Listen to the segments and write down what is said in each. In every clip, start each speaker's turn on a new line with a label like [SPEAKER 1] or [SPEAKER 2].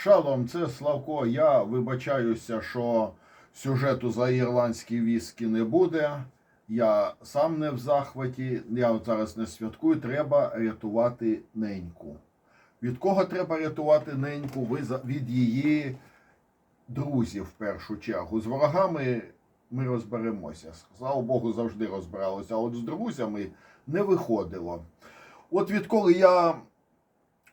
[SPEAKER 1] Шалом, це Славко. Я вибачаюся, що сюжету за ірландські віскі не буде. Я сам не в захваті. Я от зараз не святкую. Треба рятувати неньку. Від кого треба рятувати неньку? Ви від її друзів в першу чергу. З ворогами ми розберемося. Слава Богу, завжди розбиралися. А от з друзями не виходило. От відколи я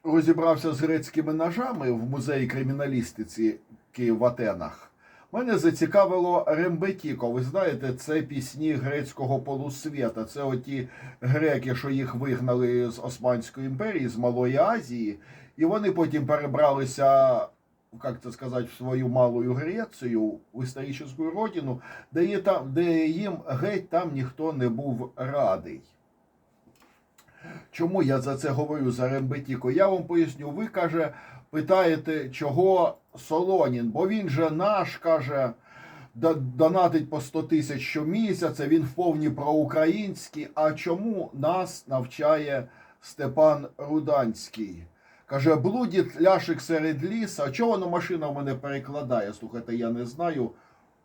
[SPEAKER 1] розібрався з грецькими ножами в музеї криміналістиці в Атенах. Мене зацікавило Рембетіко. Ви знаєте, це пісні грецького полусвіта. Це оті греки, що їх вигнали з Османської імперії, з Малої Азії, і вони потім перебралися, як це сказати, в свою малу Грецію, в історичну родину, де, є там, де їм геть там ніхто не був радий. Чому я за це говорю за Рембетіко? Я вам поясню. Ви каже, питаєте, чого Солонін? Бо він же наш каже, донатить по 100 тисяч щомісяця, він вповні проукраїнський. А чому нас навчає Степан Руданський? Каже, блудить ляшик серед ліса. А чого воно машина в мене перекладає? Слухайте, я не знаю.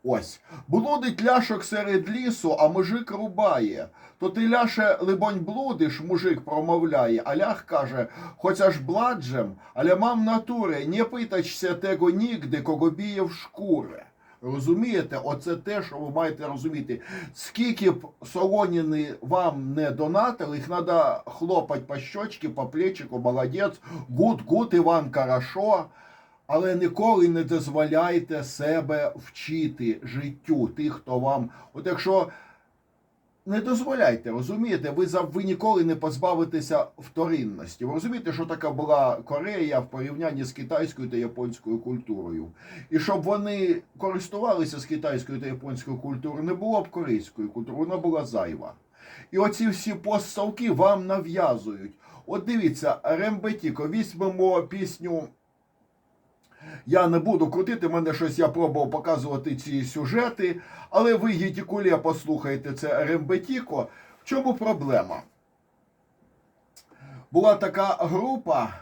[SPEAKER 1] Ось. Блудить ляшок серед лісу, а мужик рубає. То ти ляше, либонь, блудиш, мужик промовляє, а лях каже, хоча ж бладжем, але мам натури, не питачся tego нігде, кого біє в шкури. Розумієте, оце те, що ви маєте розуміти. Скільки б солоніни вам не донатили, їх треба хлопати по щочки, по плечику, молодець, гуд, гуд, Іван, хорошо. Але ніколи не дозволяйте себе вчити життю тих, хто вам. От якщо не дозволяйте, розумієте, ви ви ніколи не позбавитеся вторинності. Ви розумієте, що така була Корея в порівнянні з китайською та японською культурою. І щоб вони користувалися з китайською та японською культурою, не було б корейської культури, вона була зайва. І оці всі постсовки вам нав'язують. От дивіться, Рембетіко, візьмемо пісню. Я не буду крутити, мене щось я пробував показувати ці сюжети, але ви Гітікулє послухайте це Рембетіко. В чому проблема? Була така група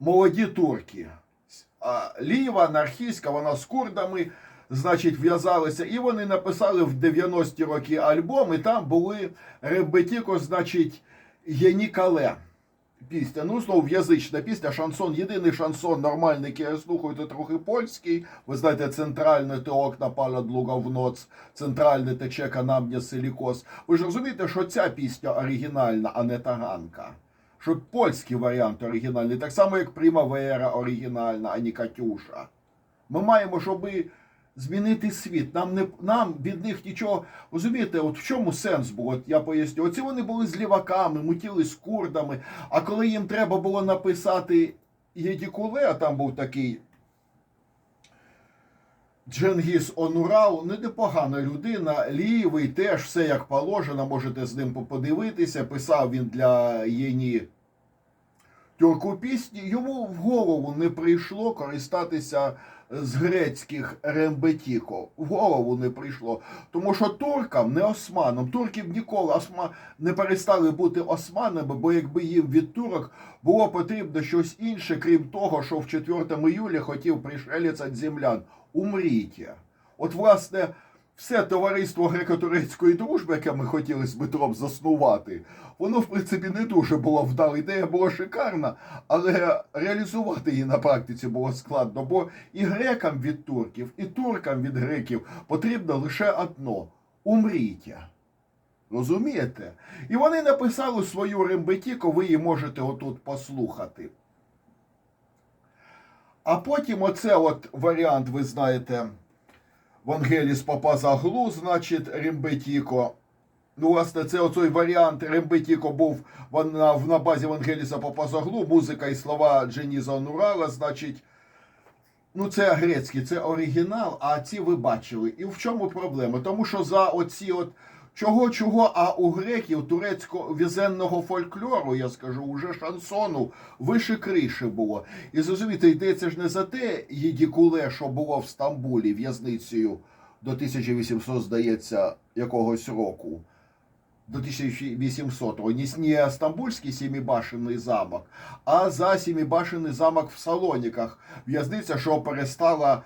[SPEAKER 1] молоді турки. Ліва, анархістська, вона з курдами, значить, в'язалися, і вони написали в 90-ті роки альбом, і там були Рембетіко, значить, Єнікале пісня. Ну, знову язична пісня, шансон, єдиний шансон нормальний, який я слухаю, це трохи польський. Ви знаєте, центральне те окна пала длуга в ноц, центральне те чека нам м'я силікоз. Ви ж розумієте, що ця пісня оригінальна, а не таганка. Що польський варіант оригінальний, так само, як Примавера оригінальна, а не Катюша. Ми маємо, щоби змінити світ. Нам не нам від них нічого. Розумієте, от в чому сенс був? От я поясню. Оці вони були з ліваками, мутіли з курдами. А коли їм треба було написати Єдікуле, а там був такий. Дженгіс Онурал, не непогана людина, лівий, теж все як положено, можете з ним подивитися. Писав він для Єні тюрку пісні. Йому в голову не прийшло користатися з грецьких рембетіко. В голову не прийшло. Тому що туркам, не османам, турків ніколи осма... не перестали бути османами, бо якби їм від турок було потрібно щось інше, крім того, що в 4 іюля хотів пришелець від землян. Умрійте. От, власне, все товариство греко-турецької дружби, яке ми хотіли з Дмитром заснувати, воно, в принципі, не дуже було вдало. Ідея була шикарна, але реалізувати її на практиці було складно. Бо і грекам від турків, і туркам від греків потрібно лише одно умрійте. Розумієте? І вони написали свою рембетіку, ви її можете отут послухати. А потім оце от варіант, ви знаєте, Вангеліс Папа Заглу, значить, Рембетіко. Ну, власне, це оцей варіант Рембетіко був на, на базі Вангеліса Папа Заглу, музика і слова Дженіза Нурала, значить. Ну, це грецький, це оригінал, а ці ви бачили. І в чому проблема? Тому що за оці от чого чого, а у греків турецького візенного фольклору, я скажу, уже шансону вище криші було. І зрозумієте, йдеться ж не за те Єдікуле, що було в Стамбулі в'язницею до 1800, здається, якогось року. До 1800-го. Не, не Стамбульський Сімібашенний замок, а за Сімібашенний замок в Салоніках. В'язниця, що перестала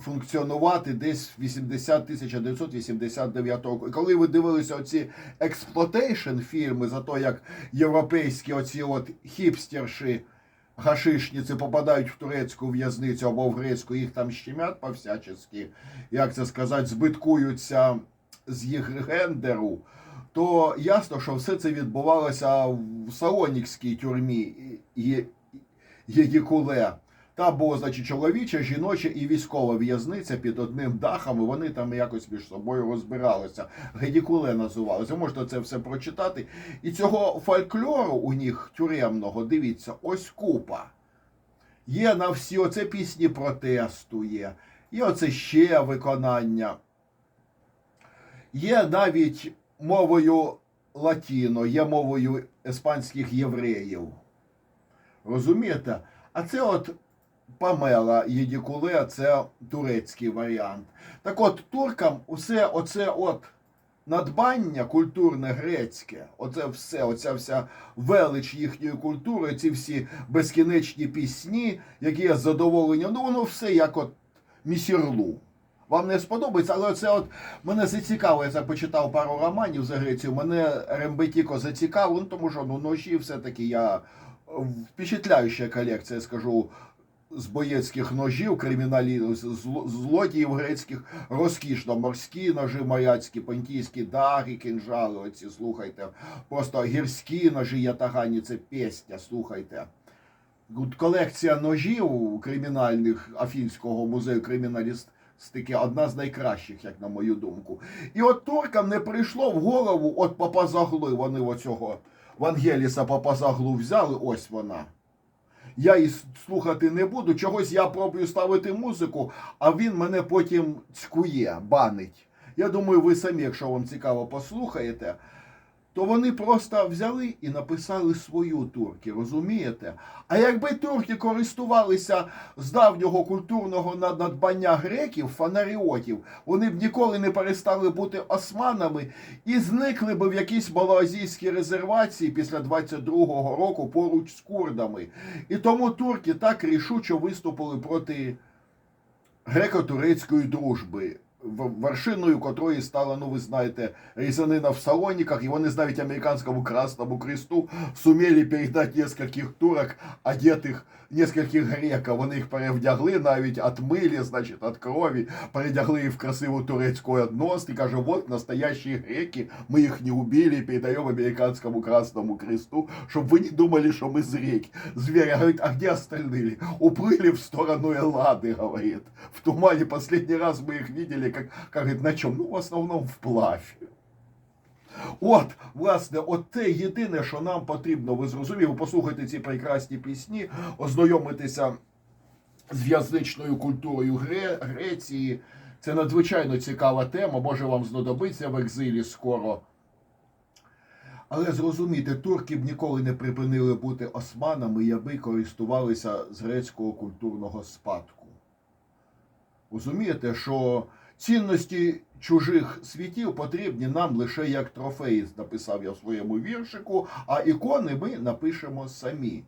[SPEAKER 1] функціонувати десь 80 1989 року. І коли ви дивилися оці експлотейшн фільми за те, як європейські оці от хіпстерші гашишниці попадають в турецьку в'язницю або в грецьку, їх там щемять по-всячески, як це сказати, збиткуються з їх гендеру, то ясно, що все це відбувалося в Салонікській тюрмі Єдікуле. Та була, значить, чоловіча, жіноча і військова в'язниця під одним дахом, і вони там якось між собою розбиралися. Гедікуле називалося. Можете це все прочитати. І цього фольклору у них тюремного, дивіться, ось купа. Є на всі оце пісні протесту є, і оце ще виконання. Є навіть мовою латіно, є мовою іспанських євреїв. Розумієте? А це от Памела Єдікуле, це турецький варіант. Так от туркам усе оце от надбання культурне грецьке, оце все, оця вся велич їхньої культури, ці всі безкінечні пісні, які є задоволення, ну воно все як от місірлу. Вам не сподобається, але це от мене зацікавило, я почитав пару романів за Грецію, мене Рембетіко зацікавило, ну тому що ну, ножі все-таки я впечатляюча колекція, скажу, з боєцьких ножів, криміналі, зло- злодіїв грецьких, розкішно, морські ножі моряцькі, понтійські дари, кінжали, оці, слухайте, просто гірські ножі ятагані, це пісня, слухайте. Колекція ножів кримінальних Афінського музею криміналістики одна з найкращих, як на мою думку. І от туркам не прийшло в голову, от Папазагли, вони оцього Вангеліса Папазаглу взяли, ось вона. Я її слухати не буду, чогось я пробую ставити музику, а він мене потім цькує, банить. Я думаю, ви самі, якщо вам цікаво, послухаєте, то вони просто взяли і написали свою турки, розумієте? А якби турки користувалися з давнього культурного надбання греків, фанаріотів, вони б ніколи не перестали бути османами і зникли б в якійсь малоазійській резервації після 22-го року поруч з курдами. І тому турки так рішуче виступили проти греко-турецької дружби, вершиною котрої стала, ну ви знаєте, різанина в Салоніках, і вони ж навіть американському Красному Кресту суміли передати нескольких турок, одетих нескольких греків. Вони їх перевдягли, навіть отмили, значить, від крові, передягли їх в красиву турецьку одност і каже, вот настоящие греки, ми їх не убили, передаємо американському Красному Кресту, щоб ви не думали, що ми зреки. Зверь говорит, а где остальные? Уплыли в сторону Эллады, говорит. В тумане последний раз мы их видели, как, как говорит, на чем? Ну, в основном вплавь. От, власне, от те єдине, що нам потрібно, ви зрозуміли, послухайте ці прекрасні пісні, ознайомитися з в'язничною культурою Гре- Греції. Це надзвичайно цікава тема, може вам знадобиться в екзилі скоро. Але зрозумійте, турки б ніколи не припинили бути османами, якби користувалися з грецького культурного спадку. Розумієте, що цінності чужих світів потрібні нам лише як трофеї, написав я в своєму віршику, а ікони ми напишемо самі.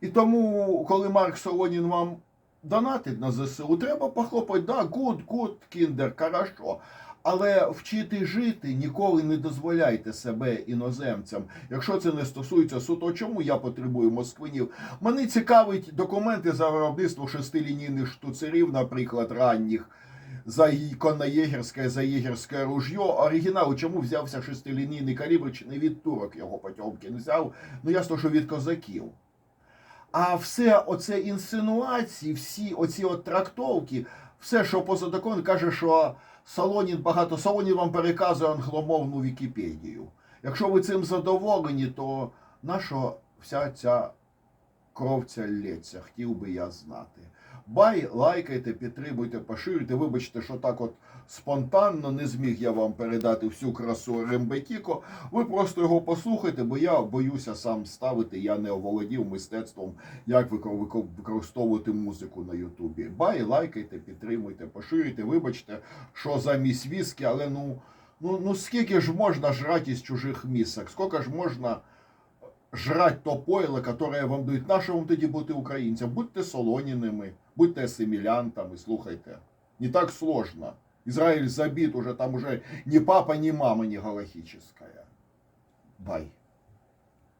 [SPEAKER 1] І тому, коли Марк Солонін вам донатить на ЗСУ, треба похлопати, да, гуд, гуд, кіндер, хорошо. Але вчити жити ніколи не дозволяйте себе іноземцям, якщо це не стосується суто, чому я потребую москвинів. Мене цікавить документи за виробництво шестилінійних штуцерів, наприклад, ранніх. За конноєгерське, за єгерське ружьо. Оригінал, чому взявся шестилінійний калібр, чи не від турок його Потьомкін взяв? Ну ясно, що від козаків. А все оце інсинуації, всі оці от трактовки, все, що поза законом, каже, що Солонін багато Солонін вам переказує англомовну Вікіпедію. Якщо ви цим задоволені, то наша вся ця кров ця лється, хотів би я знати. Бай, лайкайте, підтримуйте, поширюйте. Вибачте, що так от спонтанно не зміг я вам передати всю красу Рембетіко. Ви просто його послухайте, бо я боюся сам ставити. Я не оволодів мистецтвом, як вико- вико- використовувати музику на Ютубі. Бай, лайкайте, підтримуйте, поширюйте. Вибачте, що замість віскі, але ну. Ну, ну скільки ж можна жрать із чужих місок? Скільки ж можна жрать то пойло, которое вам дають? Наше вам тоді бути українцям? Будьте солоніними, будьте асимілянтами, слухайте. Не так сложно. Израиль забит уже, там уже ни папа, ни мама не галахическая. Бай.